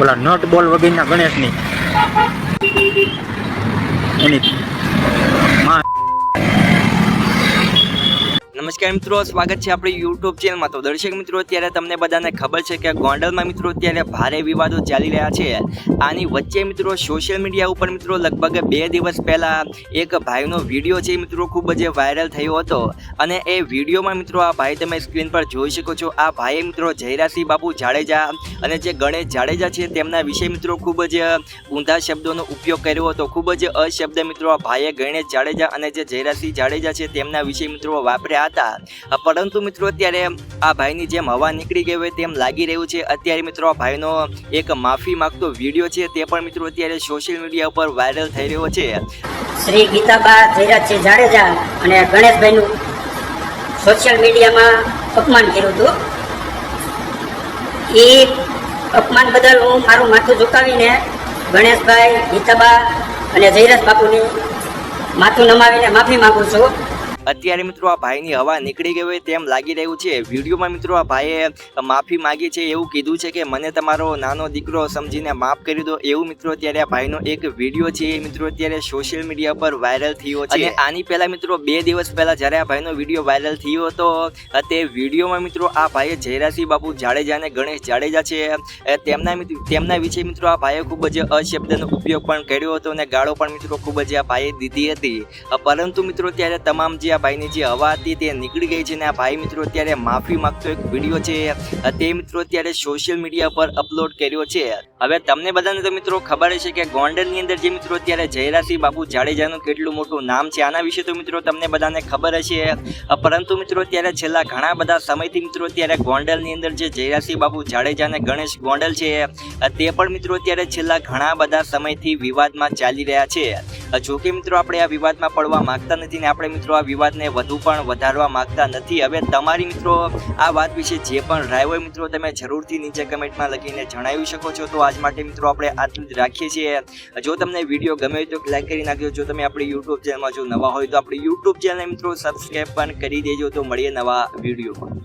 ઓલા nut બોલ વગેરેના ગણેશની. એની નમસ્કાર મિત્રો, સ્વાગત છે આપણી યુટ્યુબ ચેનલમાં તો દર્શક મિત્રો, અત્યારે તમને બધાને ખબર છે કે ગોંડલમાં મિત્રો અત્યારે ભારે વિવાદો ચાલી રહ્યા છે. આની વચ્ચે મિત્રો સોશિયલ મીડિયા ઉપર મિત્રો લગભગ બે દિવસ પહેલાં એક ભાઈનો વીડિયો છે મિત્રો ખૂબ જ વાયરલ થયો હતો. અને એ વિડીયોમાં મિત્રો આ ભાઈ તમે સ્ક્રીન પર જોઈ શકો છો. આ ભાઈએ મિત્રો જયરાસિંહ બાપુ જાડેજા અને જે ગણેશ જાડેજા છે તેમના વિશે મિત્રો ખૂબ જ ઊંધા શબ્દોનો ઉપયોગ કર્યો હતો. ખૂબ જ અશબ્દ મિત્રો આ ભાઈએ ગણેશ જાડેજા અને જે જયરાસિંહ જાડેજા છે તેમના વિશે મિત્રો વાપર્યા હતા. પરંતુ મિત્રો અત્યારે આ ભાઈની જેમ હવા નીકળી ગઈ હોય તેમ લાગી રહ્યું છે. અત્યારે મિત્રો આ ભાઈનો એક માફી માગતો વીડિયો છે. તે પણ મિત્રો અત્યારે સોશિયલ મીડિયા ઉપર વાયરલ થઈ રહ્યો છે. શ્રી ગીતાબા જયરાજસિંહ જાડેજા અને ગણેશભાઈનું સોશિયલ મીડિયામાં અપમાન કર્યું હતું. એ અપમાન બદલ હું મારું માથું ઝુકાવીને ગણેશભાઈ, ગીતાબા અને જયરાજ બાપુની માથું નમાવીને માફી માગું છું. અત્યારે મિત્રો આ ભાઈની હવા નીકળી ગઈ હોય તેમ લાગી રહ્યું છે. વિડીયોમાં મિત્રો આ ભાઈએ માફી માંગી છે, એવું કીધું છે કે મને તમારો નાનો દીકરો સમજીને માફ કરી દો. એવું મિત્રો અત્યારે આ ભાઈનો એક વીડિયો છે, એ મિત્રો અત્યારે સોશિયલ મીડિયા પર વાયરલ થયો છે. આની પહેલા મિત્રો બે દિવસ પહેલા જ્યારે આ ભાઈનો વીડિયો વાયરલ થયો હતો તે વિડીયોમાં મિત્રો આ ભાઈએ જયરાસિંહ બાબુ જાડેજા અને ગણેશ જાડેજા છે. તેમના તેમના વિશે મિત્રો આ ભાઈએ ખૂબ જ અશબ્દનો ઉપયોગ પણ કર્યો હતો અને ગાળો પણ મિત્રો ખૂબ જ આ ભાઈએ દીધી હતી. પરંતુ મિત્રો ત્યારે તમામ જે ભાઈની જે હવા હતી તે નીકળી ગઈ છે અને આ ભાઈ મિત્રો અત્યારે માફી માંગતો એક વીડિયો છે. તે મિત્રો અત્યારે સોશિયલ મીડિયા પર અપલોડ કર્યો છે. હવે તમને બધાને તો મિત્રો ખબર છે કે ગોંડલની અંદર જે મિત્રો અત્યારે જયરાસિંહ બાપુ જાડેજાનું કેટલું મોટું નામ છે આના વિશે તો મિત્રો તમને બધાને ખબર હશે. પરંતુ મિત્રો અત્યારે છેલ્લા ઘણા બધા સમયથી મિત્રો અત્યારે ગોંડલની અંદર જે જયરાસિંહ બાપુ જાડેજા અને ગણેશ ગોંડલ છે, તે પણ મિત્રો અત્યારે છેલ્લા ઘણા બધા સમયથી વિવાદમાં ચાલી રહ્યા છે. જો કે મિત્રો આપણે આ વિવાદમાં પડવા માંગતા નથી ને આપણે મિત્રો આ વિવાદને વધુ પણ વધારવા માંગતા નથી. હવે તમારી મિત્રો આ વાત વિશે જે પણ રાય હોય મિત્રો તમે જરૂરથી નીચે કમેન્ટમાં લખીને જણાવી શકો છો. તો આજ માટે મિત્રો આપણે આટલું જ રાખીએ છીએ. જો તમને વીડિયો ગમે તો લાઈક કરી નાખજો. જો તમે આપણી યુટ્યુબ ચેનલમાં જો નવા હોય તો આપણી યુટ્યુબ ચેનલ મિત્રો સબસ્ક્રાઈબ પણ કરી દેજો. તો મળીએ નવા વીડિયો